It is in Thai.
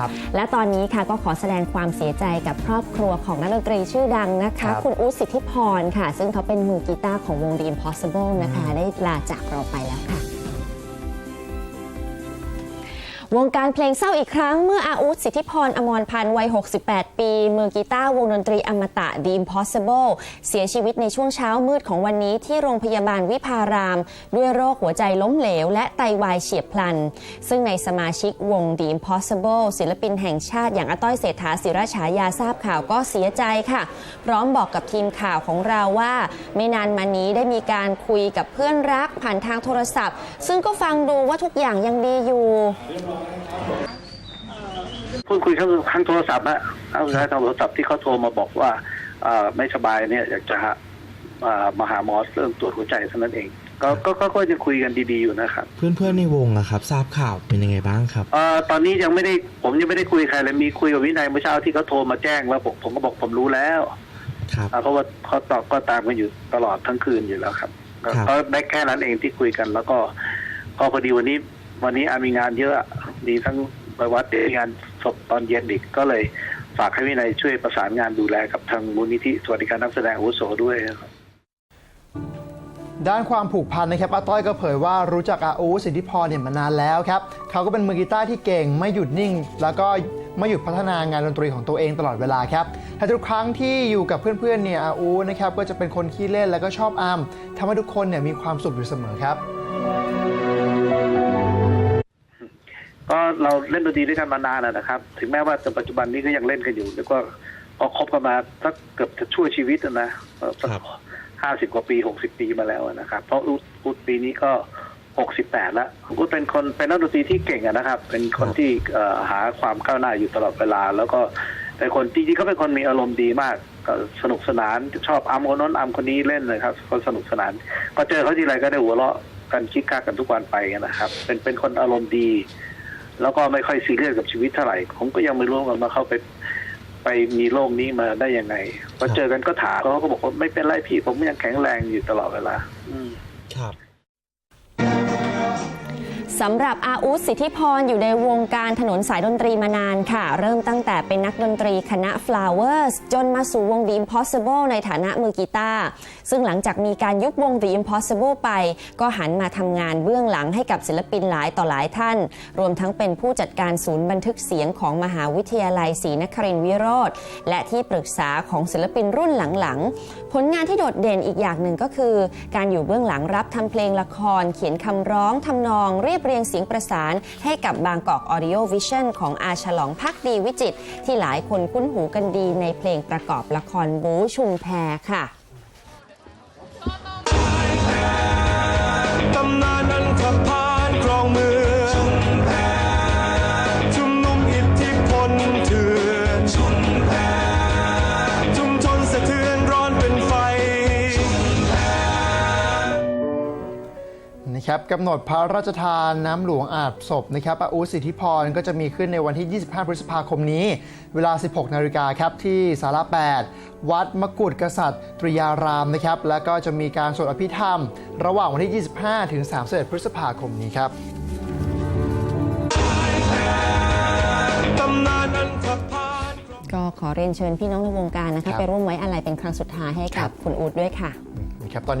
ครับและตอนนี้ค่ะก็ขอแสดงความเสียใจกับครอบครัวของนักดนตรีชื่อดังนะคะครับคุณอู๊ดสิทธิพรค่ะ ซึ่งเขาเป็นมือกีตาร์ของวง The Impossible นะคะ ได้ลาจากเราไปแล้วค่ะ วงการเพลงเศร้าอีกครั้งเมื่ออาอุธสิทธิพรอมรพันธ์วัย 68 ปี มือกีตาร์วงดนตรีอมตะ The Impossible เสียชีวิตในช่วงเช้ามืดของวันนี้ที่โรงพยาบาลวิภาราม ด้วยโรคหัวใจล้มเหลว และไตวายเฉียบพลัน ซึ่งในสมาชิกวง The Impossible ศิลปินแห่งชาติอย่างอาต้อยเศรษฐาศิรฉายาทราบข่าวก็เสียใจค่ะ พร้อมบอกกับทีมข่าวของเราว่า ไม่นานมานี้ได้มีการคุยกับเพื่อนรักผ่านทางโทรศัพท์ ซึ่งก็ฟังดูว่าทุกอย่างยังดีอยู่พูดคุยครั้งครั้งโทรศัพท์อะครั้งสุดท้ายทางโทรศัพท์ที่เขาโทรมาบอกว่าเอ่อไม่สบายเนี่ยอยากจะเอ่อมาหาหมอเรื่องตรวจหัวใจเท่านั้นเอง ก็ก็ก็ก็ยังคุยกันดีๆอยู่นะครับ เพื่อนๆในวงอะครับ ทราบข่าวเป็นยังไงบ้างครับเอ่อตอนนี้ยังไม่ได้ผมยังไม่ได้คุยกับใครเลยมีคุยกับวินัยเมื่อเช้าที่เขาโทรมาแจ้งแล้วผมผมก็บอกผมรู้แล้วครับอ่าเพราะว่าเขาตอบก็ตามกันอยู่ตลอดทั้งคืนอยู่แล้วครับก็ครับก็ได้แค่นั้นเองที่คุยกันแล้วก็ก็พอดีวันนี้ วันนี้อามีงานเยอะ มีทั้งไปวัดเดี๋ยมงานศพตอนเย็นอีกก็เลยฝากให้วินัยช่วยประสานงานดูแลกับทางมูลนิธิสวัสดิการนักแสดงอาวุโสด้วยครับด้านความผูกพันนะครับอาต้อยก็เผยว่ารู้จักอาอูสิทธิพรเนี่ยมานานแล้วครับเขาก็เป็นมือกีตาร์ที่เก่งไม่หยุดนิ่ง แล้วก็ไม่หยุดพัฒนางานดนตรีของตัวเองตลอดเวลาครับแต่ทุกครั้งที่อยู่กับเพื่อนๆเนี่ยอาอูนะครับก็จะเป็นคนขี้เล่นแล้วก็ชอบอัมทำให้ทุกคนเนี่ยมีความสุขอยู่เสมอครับ ก็เราเล่นดนตรีด้วยกันมานานแล้วนะครับ ถึงแม้ว่าจนปัจจุบันนี้ก็ยังเล่นกันอยู่ แล้วก็พอคบกันมาสักเกือบจะชั่วชีวิตอะนะครับห้าสิบกว่าปีหกสิบปีมาแล้วนะครับ เพราะอุดอุดปีนี้ก็หกสิบแปดแล้วอุดเป็นคนเป็นนักดนตรีที่เก่งอะนะครับ เป็นคนที่เอ่อหาความก้าวหน้าอยู่ตลอดเวลา แล้วก็เป็นคนจริงๆเขาเป็นคนมีอารมณ์ดีมากก็สนุกสนานชอบอัมคนโน้นอัมคนนี้เล่นเลยครับก็สนุกสนานก็เจอเขาทีไรก็ได้หัวเราะกันคิกคักกันทุกวันไปนะครับ เป็นเป็นคนอารมณ์ดี แล้วก็ไม่ค่อยซีเรียสกับชีวิตเท่าไหร่ ผมก็ยังไม่รู้ว่ามาเข้าไปไปมีโรคนี้มาได้ยังไงพอเจอกันก็ถามเขาก็บอกว่าไม่เป็นไรพี่ผมยังแข็งแรงอยู่ตลอดเวลา อืมครับ สำหรับอาอุสสิทธิพรอยู่ในวงการถนนสายดนตรีมานานค่ะ เริ่มตั้งแต่เป็นนักดนตรีคณะ Flowers จนมาสู่วง The Impossible ในฐานะมือกีตาร์ซึ่งหลังจากมีการยุบวง The Impossible ไป ก็หันมาทำงานเบื้องหลังให้กับศิลปินหลายต่อหลายท่าน รวมทั้งเป็นผู้จัดการศูนย์บันทึกเสียงของมหาวิทยาลัยศรีนครินทร์วิโรธและที่ปรึกษาของศิลปินรุ่นหลังๆผลงานที่โดดเด่นอีกอย่างหนึ่งก็คือ การอยู่เบื้องหลังรับทำเพลงละครเขียนคำร้องทำนองเรียบเรียงเสียงประสานให้กับบางกอกออดิโอวิชั่นของอาฉลองพักดีวิจิตที่หลายคนคุ้นหูกันดีในเพลงประกอบละครบูชุมแพค่ะ นะครับกำหนดพระราชทานน้ำหลวงอาบศพนะครับอาอูสิทธิพรก็จะมีขึ้นในวันที่ 25 พฤษภาคมนี้ เวลา 16 นาฬิกาครับที่ศาลา8 วัดมกุฎกษัตริย์ตรียารามนะครับ แล้วก็จะมีการสวดอภิธรรม ระหว่างวันที่ 25 ถึง 31 พฤษภาคมนี้ครับตำนานอันธพาลก็ขอเรียนเชิญพี่น้องในวงการนะครัคะบไปร่วมไว้อะไรเป็นครั้งสุดท้ายให้ครักับบคุณอูดด้วยค่ะนะครับตอนนี้